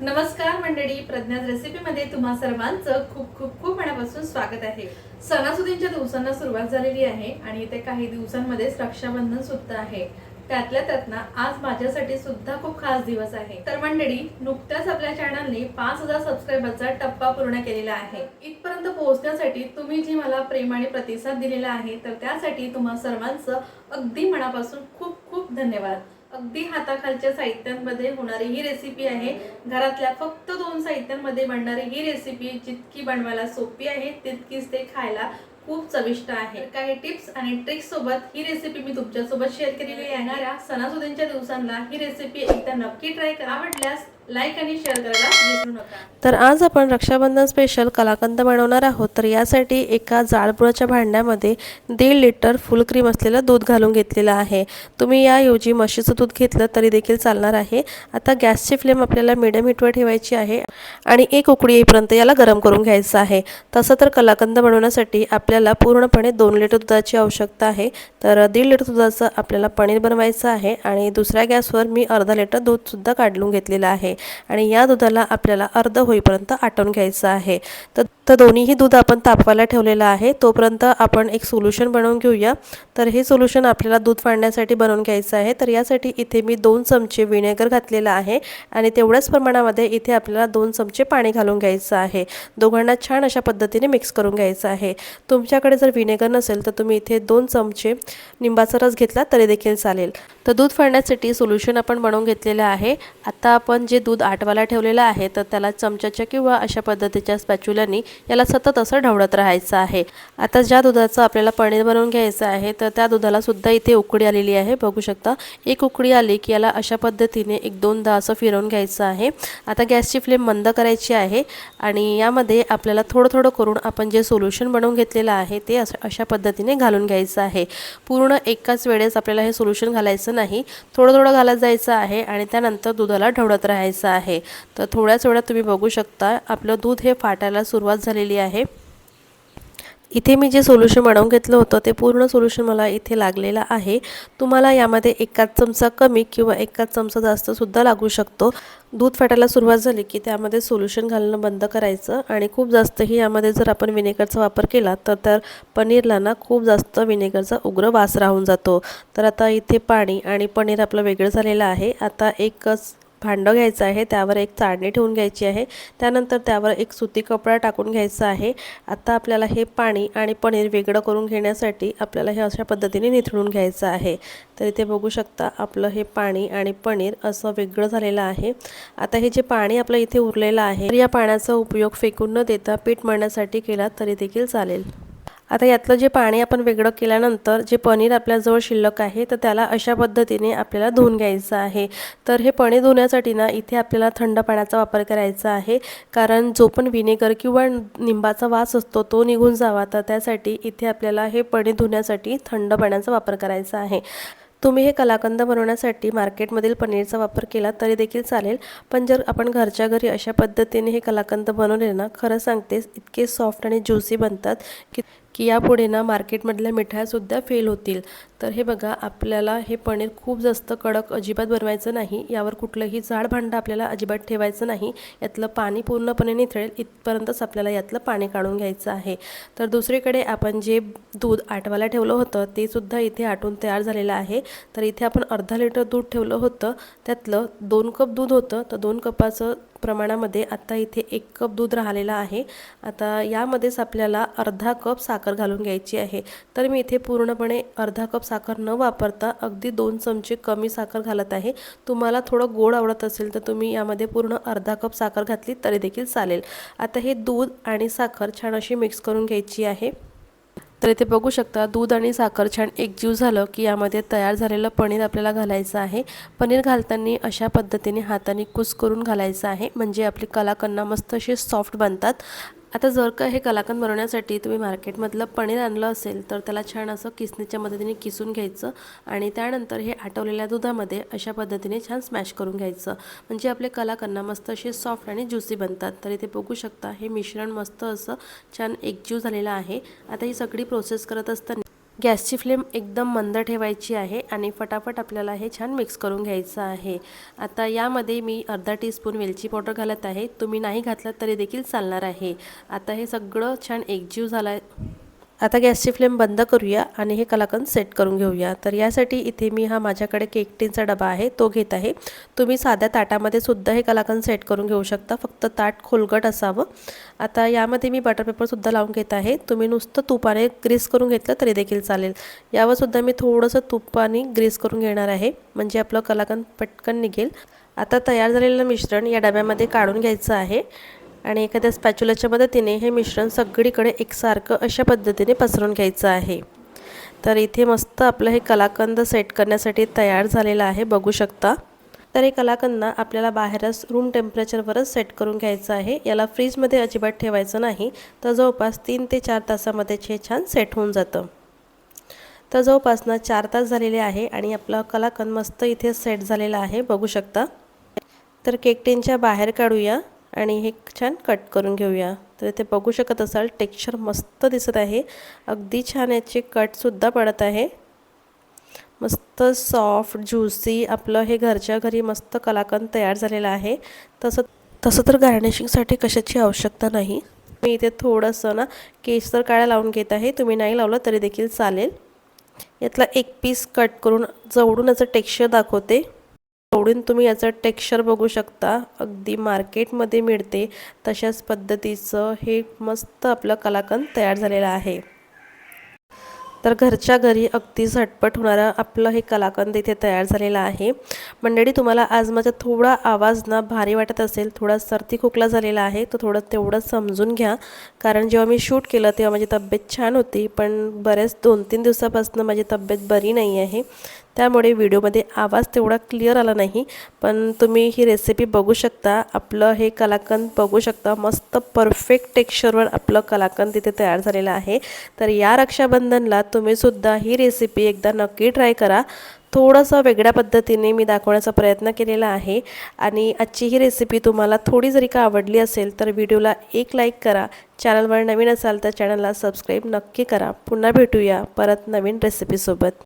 नमस्कार मंडळी प्रज्ञात रेसिपीमध्ये तुम्हा सर्वांचं खूप खूप खूप मनापासून स्वागत आहे. सणासुदींच्या दिवसांना सुरुवात झालेली आहे आणि येत्या काही दिवसांमध्येच रक्षाबंधन सुद्धा आहे. त्यातल्या त्यात ना आज माझ्यासाठी सुद्धा खूप खास दिवस आहे. तर मंडळी नुकत्याच आपल्या चॅनलने पाच हजार सबस्क्रायबरचा टप्पा पूर्ण केलेला आहे. इथपर्यंत पोहोचण्यासाठी तुम्ही जी मला प्रेम आणि प्रतिसाद दिलेला आहे तर त्यासाठी तुम्हा सर्वांचं अगदी मनापासून खूप खूप धन्यवाद. अगदी हाताखालच्या साहित्यांमध्ये होणारी ही रेसिपी आहे. घरातल्या फक्त दोन साहित्यांमध्ये बनणारी ही रेसिपी जितकी बनवायला सोपी आहे तितकीच ते खायला खूप चविष्ट आहे. काही टिप्स आणि ट्रिक्स सोबत ही रेसिपी मी तुमच्यासोबत शेअर केलेली येणाऱ्या सणासुदींच्या दिवसांना ही रेसिपी एकदा नक्की ट्राय करा. आवडल्यास लाईक आणि शेअर करायला विसरू नका. तर आज आपण रक्षाबंधन स्पेशल कलाकंद बनवणार आहोत. तर यासाठी एका जाडबुडाच्या भांड्यामध्ये दीड लिटर फुल क्रीम असलेलं दूध घालून घेतलेलं आहे. तुम्ही याऐवजी म्हशीचं दूध घेतलं तरी देखील चालणार आहे. आता गॅसची फ्लेम आपल्याला मिडियम हीटवर ठेवायची आहे आणि एक उकडी येईपर्यंत याला गरम करून घ्यायचं आहे. तसं तर कलाकंद बनवण्यासाठी आपल्याला पूर्णपणे दोन लिटर दुधाची आवश्यकता आहे. तर दीड लिटर दुधाचं आपल्याला पनीर बनवायचं आहे आणि दुसऱ्या गॅसवर मी अर्धा लिटर दूधसुद्धा काढून घेतलेलं आहे. आणि या दुधाला आपल्याला अर्ध होईपर्यंत आटवून घ्यायचं आहे. तर तर दोन्हीही दूध आपण तापवायला ठेवलेलं आहे. तोपर्यंत आपण एक सोल्युशन बनवून घेऊया. तर हे सोल्युशन आपल्याला दूध फाडण्यासाठी बनवून घ्यायचं आहे. तर यासाठी इथे मी दोन चमचे विनेगर घातलेलं आहे आणि तेवढ्याच प्रमाणामध्ये इथे आपल्याला दोन चमचे पाणी घालून घ्यायचं आहे. दोघांना छान अशा पद्धतीने मिक्स करून घ्यायचं आहे. तुमच्याकडे जर विनेगर नसेल तर तुम्ही इथे दोन चमचे निंबाचा रस घेतला तरी देखील चालेल. तर दूध फाडण्यासाठी सोल्युशन आपण बनवून घेतलेलं आहे. आता आपण जे दूध आटवायला ठेवलेलं आहे तर त्याला चमच्याच्या किंवा अशा पद्धतीच्या स्पॅच्युलानी याला सतत असं ढवळत राहायचं आहे. आता ज्या दुधाचं आपल्याला पनीर बनवून घ्यायचं आहे तर त्या दुधाला सुद्धा इथे उकडी आलेली आहे. बघू शकता एक उकडी आली की याला अशा पद्धतीने एक दोनदा असं फिरवून घ्यायचं आहे. आता गॅसची फ्लेम मंद करायची आहे आणि यामध्ये आपल्याला थोडं थोडं करून आपण जे सोल्युशन बनवून घेतलेलं आहे ते अशा पद्धतीने घालून घ्यायचं आहे. पूर्ण एकाच वेळेस आपल्याला हे सोल्युशन घालायचं नाही. थोडं थोडं घालत जायचं आहे आणि त्यानंतर दुधाला ढवळत राहायचं आहे. तर थोड्याच वेळात तुम्ही बघू शकता आपलं दूध हे फाटायला सुरुवात झालेली आहे. इथे मी जे सोल्युशन बनवून घेतलं होतं ते पूर्ण सोल्युशन मला इथे लागलेलं आहे. तुम्हाला यामध्ये एकाच चमचा कमी किंवा एकाच चमचा जास्तसुद्धा लागू शकतो. दूध फाटायला सुरुवात झाली की त्यामध्ये सोल्युशन घालणं बंद करायचं आणि खूप जास्तही यामध्ये जर आपण विनेगरचा वापर केला तर तर पनीरला ना खूप जास्त विनेगरचा उग्र वास राहून जातो. तर आता इथे पाणी आणि पनीर आपलं वेगळं झालेलं आहे. आता एकच भांडं घ्यायचं आहे त्यावर एक चाळणी ठेवून घ्यायची आहे त्यानंतर त्यावर एक सुती कपडा टाकून घ्यायचा आहे. आता आपल्याला हे पाणी आणि पनीर वेगळं करून घेण्यासाठी आपल्याला हे अशा पद्धतीने निथळून घ्यायचं आहे. तर इथे बघू शकता आपलं हे पाणी आणि पनीर असं वेगळं झालेलं आहे. आता हे जे पाणी आपलं इथे उरलेलं आहे तर या पाण्याचा उपयोग फेकून न देता पीठ मळण्यासाठी केला तरी देखील चालेल. आता यातलं जे पाणी आपण वेगळं केल्यानंतर जे पनीर आपल्याजवळ शिल्लक आहे तर त्याला अशा पद्धतीने आपल्याला धुवून घ्यायचं आहे. तर हे पनीर धुण्यासाठी ना इथे आपल्याला थंड पाण्याचा वापर करायचा आहे. कारण जो पण विनेगर किंवा निंबाचा वास असतो तो निघून जावा. तर त्यासाठी इथे आपल्याला हे पनीर धुण्यासाठी थंड पाण्याचा वापर करायचा आहे. तुम्ही हे कलाकंद बनवण्यासाठी मार्केटमधील पनीरचा वापर केला तरी देखील चालेल. पण जर आपण घरच्या घरी अशा पद्धतीने हे कलाकंद बनवले ना खरं सांगते इतके सॉफ्ट आणि ज्युसी बनतात की की यापुढे ना मार्केटमधल्या मिठायासुद्धा फेल होतील. तर हे बघा आपल्याला हे पनीर खूप जास्त कडक अजिबात बनवायचं नाही. यावर कुठलंही जाड भांडं आपल्याला अजिबात ठेवायचं नाही. यातलं पाणी पूर्णपणे निथळेल इथपर्यंतच आपल्याला यातलं पाणी काढून घ्यायचं आहे. तर दुसरीकडे आपण जे दूध आटवायला ठेवलं होतं ते सुद्धा इथे आटून तयार झालेलं आहे. तर इथे आपण अर्धा लिटर दूध ठेवलं होतं. त्यातलं दोन कप दूध होतं. तर दोन कपाचं प्रमाणामध्ये आता इथे एक कप दूध राहिलेला आहे. आता यामध्येच आपल्याला अर्धा कप साखर घालून घ्यायची आहे. तर मी इथे पूर्णपणे अर्धा कप साखर न वापरता अगदी दोन चमचे कमी साखर घालत आहे. तुम्हाला थोडं गोड आवडत असेल तर तुम्ही यामध्ये पूर्ण अर्धा कप साखर घातली तरी देखील चालेल. आता हे दूध आणि साखर छान अशी मिक्स करून घ्यायची आहे. तर इथे बघू शकता दूध आणि साखर छान एकजीव झालं की यामध्ये तयार झालेलं पनीर आपल्याला घालायचं आहे. पनीर घालताना अशा पद्धतीने हाताने कुस करून घालायचं आहे. म्हणजे आपली कलाकंदा मस्त असे सॉफ्ट बनतात. आता जर का हे कलाकंद बनवण्यासाठी तुम्ही मार्केटमधलं पनीर आणलं असेल तर त्याला छान असं किसणीच्या मदतीने किसून घ्यायचं आणि त्यानंतर हे आटवलेल्या दुधामध्ये अशा पद्धतीने छान स्मॅश करून घ्यायचं. म्हणजे आपले कलाकंदा मस्त असे सॉफ्ट आणि ज्युसी बनतात. तर इथे बघू शकता हे मिश्रण मस्त असं छान एकजीव झालेलं आहे. आता ही सगळी प्रोसेस करत असताना गॅसची फ्लेम एकदम मंद ठेवायची आहे आणि फटाफट आपल्याला हे छान मिक्स करून घ्यायचं आहे. आता यामध्ये मी अर्धा टीस्पून वेलची पावडर घालत आहे. तुम्ही नाही घातलं तरी देखील चालणार आहे. आता हे सगळं छान एकजीव झालं आहे आता गॅसची फ्लेम बंद करूया आणि हे कलाकंद सेट करून घेऊया. तर यासाठी इथे मी हा माझ्याकडे केक टीनचा डबा आहे तो घेत आहे. तुम्ही साध्या ताटामध्ये सुद्धा हे कलाकंद सेट करून घेऊ शकता. फक्त ताट खोलगट असावं. आता यामध्ये मी बटर पेपरसुद्धा लावून घेत आहे. तुम्ही नुसतं तुपाने ग्रीस करून घेतलं तरी देखील चालेल. यावर सुद्धा मी थोडंसं तुपाने ग्रीस करून घेणार आहे म्हणजे आपलं कलाकंद पटकन निघेल. आता तयार झालेलं मिश्रण या डब्यामध्ये काढून घ्यायचं आहे. आणि एखाद्या स्पॅच्युलाच्या मदतीने हे मिश्रण सगळीकडे एकसारखं अशा पद्धतीने पसरून घ्यायचं आहे. तर इथे मस्त आपलं हे कलाकंद सेट करण्यासाठी तयार झालेलं आहे बघू शकता. तर हे कलाकंद आपल्याला बाहेरच रूम टेम्परेचरवरच सेट करून घ्यायचं आहे. याला फ्रीजमध्ये अजिबात ठेवायचं नाही. तर जवळपास तीन ते चार तासामध्ये हे छान सेट होऊन जातं. तर जवळपास ना चार तास झालेले आहे आणि आपलं कलाकंद मस्त इथे सेट झालेला आहे बघू शकता. तर केक टेनच्या बाहेर काढूया. आणि हे छान कट करून घेऊया. तर इथे बघू शकत असाल टेक्स्चर मस्त दिसत आहे. अगदी छान याचे कटसुद्धा पडत आहे. मस्त सॉफ्ट ज्युसी आपलं हे घरच्या घरी मस्त कलाकंद तयार झालेलं आहे. तसं तसं तर गार्निशिंगसाठी कशाची आवश्यकता नाही. मी इथे थोडंसं ना केसर काळ्या लावून घेत आहे. तुम्ही नाही लावलं तरी देखील चालेल. यातला एक पीस कट करून जवळून याचं टेक्स्चर दाखवते. जवळून तुम्ही याचं टेक्स्चर बघू शकता. अगदी मार्केटमध्ये मिळते तशाच पद्धतीचं हे मस्त आपलं कलाकंद तयार झालेलं आहे. तर घरच्या घरी अगदी झटपट होणारं आपलं हे कलाकंद इथे तयार झालेलं आहे. मंडळी तुम्हाला आज माझा थोडा आवाज ना भारी वाटत असेल थोडा सर्दी खोकला झालेला आहे तर थोडं तेवढं समजून घ्या. कारण जेव्हा मी शूट केलं तेव्हा माझी तब्येत छान होती पण बऱ्याच दोन तीन दिवसापासून माझी तब्येत बरी नाही आहे. त्यामुळे व्हिडिओमध्ये आवाज तेवढा क्लिअर आला नाही. पण तुम्ही ही रेसिपी बघू शकता. आपलं हे कलाकंद बघू शकता. मस्त परफेक्ट टेक्स्चरवर आपलं कलाकंद तिथे तयार झालेलं आहे. तर या रक्षाबंधनला तुम्हीसुद्धा ही रेसिपी एकदा नक्की ट्राय करा. थोडंसं वेगळ्या पद्धतीने मी दाखवण्याचा प्रयत्न केलेला आहे. आणि आजची ही रेसिपी तुम्हाला थोडी जरी का आवडली असेल तर व्हिडिओला एक लाईक करा. चॅनलवर नवीन असाल तर चॅनलला सबस्क्राईब नक्की करा. पुन्हा भेटूया परत नवीन रेसिपीसोबत